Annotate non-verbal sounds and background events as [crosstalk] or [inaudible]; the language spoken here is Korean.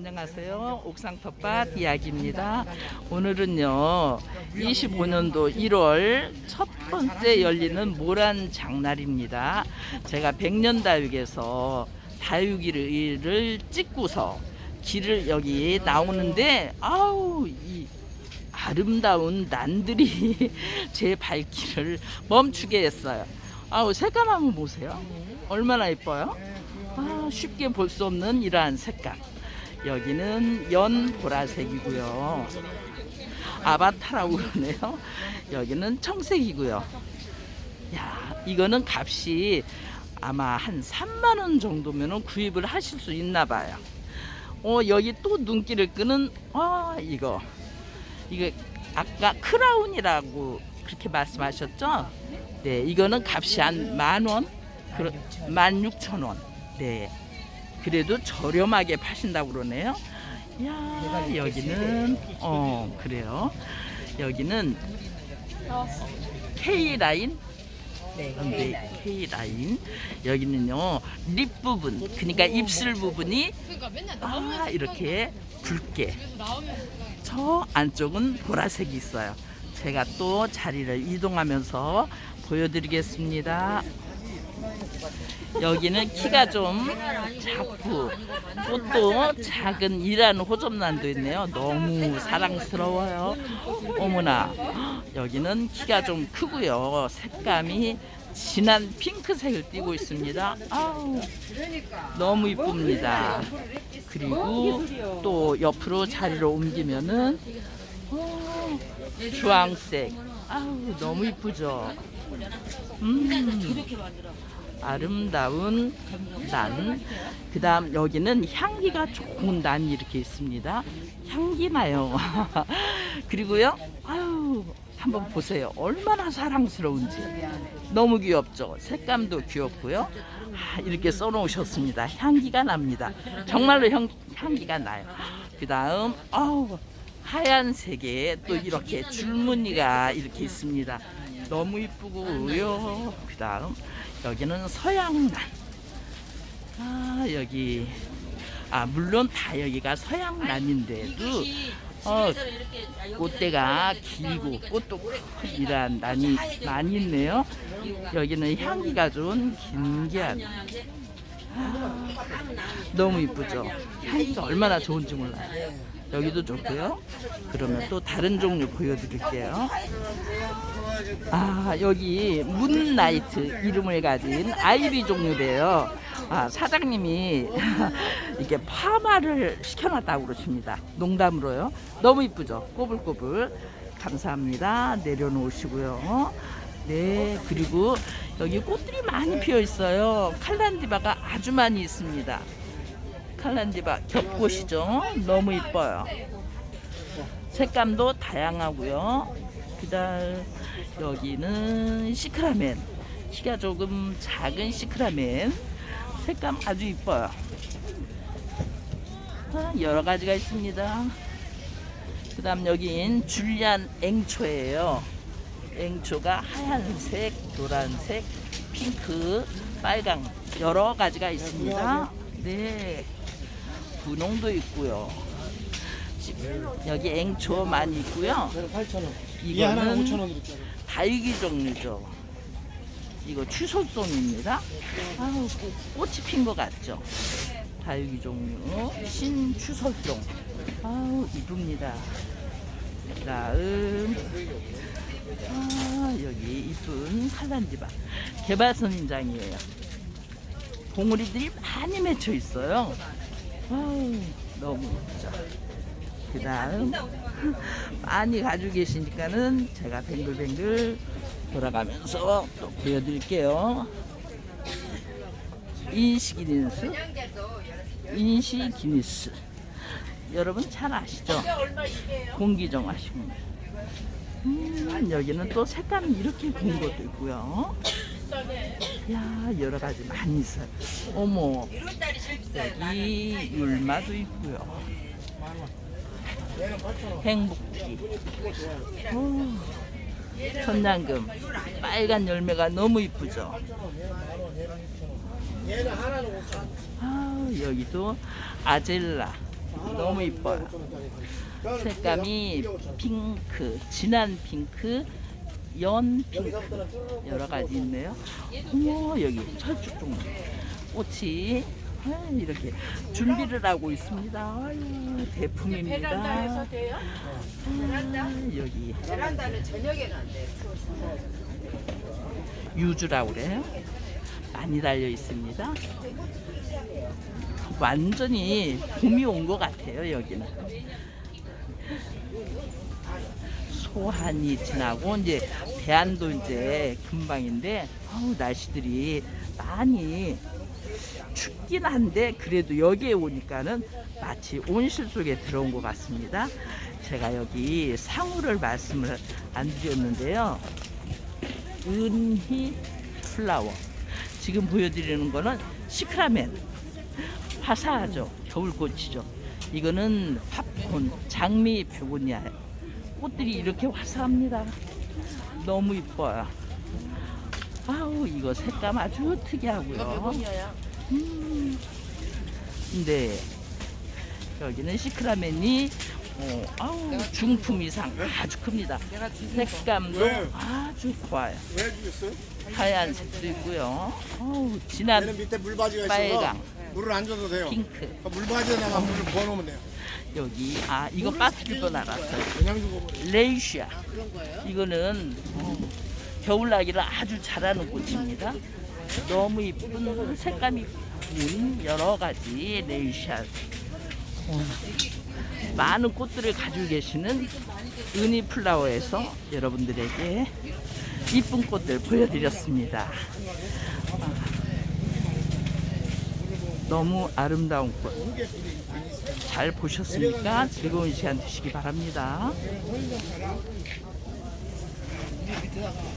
안녕하세요. 옥상 텃밭 이야기입니다. 오늘은요, 25년도 1월 첫 번째 열리는 모란 장날입니다. 제가 백년 다육에서 다육이를 찍고서 길을 여기 나오는데, 아우, 이 아름다운 난들이 [laughs] 제 발길을 멈추게 했어요. 아우, 색감 한번 보세요. 얼마나 예뻐요? 아, 쉽게 볼 수 없는 이러한 색감. 여기는 연 보라색이고요. 아바타라고 그러네요. 여기는 청색이고요. 야, 이거는 값이 아마 한 3만 원 정도면은 구입을 하실 수 있나 봐요. 어, 여기 또 눈길을 끄는 아, 이거. 이거 아까 크라운이라고 그렇게 말씀하셨죠? 네, 이거는 값이 한 만 원, 만 육천 원. 네, 그래도 저렴하게 파신다고 그러네요. 야, 여기는 어 그래요. 여기는 K 라인. 네, K 라인. 여기는요 립 부분, 그러니까 입술 부분이 아 이렇게 붉게. 저 안쪽은 보라색이 있어요. 제가 또 자리를 이동하면서 보여드리겠습니다. 여기는 키가 좀 작고 꽃도 작은 이란 호접란도 있네요. 너무 사랑스러워요. 어머나 여기는 키가 좀 크고요. 색감이 진한 핑크색을 띠고 있습니다. 아우 너무 이쁩니다. 그리고 또 옆으로 자리를 옮기면은 어, 주황색. 아우 너무 이쁘죠. 음. 아름다운 난. 그 다음 여기는 향기가 좋은 난이 이렇게 있습니다. 향기 나요. [laughs] 그리고요, 아유, 한번 보세요. 얼마나 사랑스러운지. 너무 귀엽죠? 색감도 귀엽고요. 아, 이렇게 써놓으셨습니다. 향기가 납니다. 정말로 향, 향기가 나요. 그 다음, 아우, 하얀색에 또 이렇게 줄무늬가 이렇게 있습니다. 너무 이쁘고요. 그 다음, 여기는 서양난. 아, 여기. 아, 물론 다 여기가 서양난인데도, 어, 꽃대가 길고 꽃도 큰 이런 난이 많이 있네요. 여기는 향기가 좋은 긴기한. 아, 너무 이쁘죠? 향기가 얼마나 좋은지 몰라요. 여기도 좋고요. 그러면 또 다른 종류 보여드릴게요. 아 여기 문나이트 이름을 가진 아이비 종류래요. 아 사장님이 [laughs] 이렇게 파마를 시켜놨다고 그러십니다. 농담으로요. 너무 이쁘죠? 꼬불꼬불. 감사합니다. 내려놓으시고요. 네 그리고 여기 꽃들이 많이 피어 있어요. 칼란디바가 아주 많이 있습니다. 칼란디바 겹꽃이죠. 너무 이뻐요. 색감도 다양하고요. 그다음 여기는 시크라멘. 키가 조금 작은 시크라멘. 색감 아주 이뻐요. 아, 여러 가지가 있습니다. 그 다음 여긴 줄리안 앵초예요. 앵초가 하얀색, 노란색, 핑크, 빨강 여러 가지가 있습니다. 네. 분홍도 있고요. 여기 앵초 많이 있고요. 저는 8,000원. 이 하나는 이거는 5,000원 드릴게요. 다육이 종류죠. 이거 추솔송입니다. 아우, 꽃- 꽃이 핀 것 같죠? 다육이 종류 신추솔송. 아우 이쁩니다. 다음 아, 여기 이쁜 칼란디바 개발선 인장이에요. 봉우리들이 많이 맺혀 있어요. 아우 너무 예쁘죠. 그 다음 [laughs] 많이 가지고 계시니까는 제가 뱅글뱅글 돌아가면서 또 보여드릴게요. 인시 기니스, 인시 기니스. 여러분 잘 아시죠? 공기정 하시면. 음, 여기는 또 색감이 이렇게 본 것도 있고요. 야 여러 가지 많이 있어요. 어머 여기 율마도 있고요. 행복기. 오, 천장금 빨간 열매가 너무 이쁘죠. 얘는 하나는 5,000원. 아 여기도 아젤라 너무 이뻐요. 색감이 핑크, 진한 핑크, 연 핑크 여러 가지 있네요. 어머 여기 철쭉종 꽃이 아, 이렇게 준비를 하고 있습니다. 아유 대품입니다. 베란다에서 돼요? 아, 여기 베란다는 저녁에는 안 돼요. 유주라고 그래요. 많이 달려 있습니다. 완전히 봄이 온 것 같아요, 여기는. 소한이 지나고 이제 대안도 이제 금방인데 아우 날씨들이 많이 춥긴 한데 그래도 여기에 오니까는 마치 온실 속에 들어온 것 같습니다. 제가 여기 상우를 말씀을 안 드렸는데요. 은희 플라워. 지금 보여드리는 거는 시크라멘. 화사하죠. 겨울꽃이죠. 이거는 팝콘, 장미 베고니아. 꽃들이 이렇게 화사합니다. 너무 이뻐요. 아우 이거 색감 아주 특이하고요. 음. 네. 여기는 시크라멘이 어, 아우 중품 이상 아주 큽니다. 색감도 왜? 아주 좋아요. 왜? 하얀색도 있고요. 어우, 진한 얘는 밑에 물바지가 있어서 빨강. 물을 안 줘도 돼요. 핑크. 그 물바지에다가 물을 부어놓으면 돼요. 여기 아 이거 박스도 날았어요. 그냥 주고 버려요. 레이시아. 이거는 어, 겨울나기를 아주 잘하는 꽃입니다. 너무 이쁜 색감이 여러 가지 레이시아. 어, 많은 꽃들을 가지고 계시는 은희 플라워에서 여러분들에게 이쁜 꽃들 보여드렸습니다. 아, 너무 아름다운 꽃. 잘 보셨습니까? 즐거운 시간 되시기 바랍니다.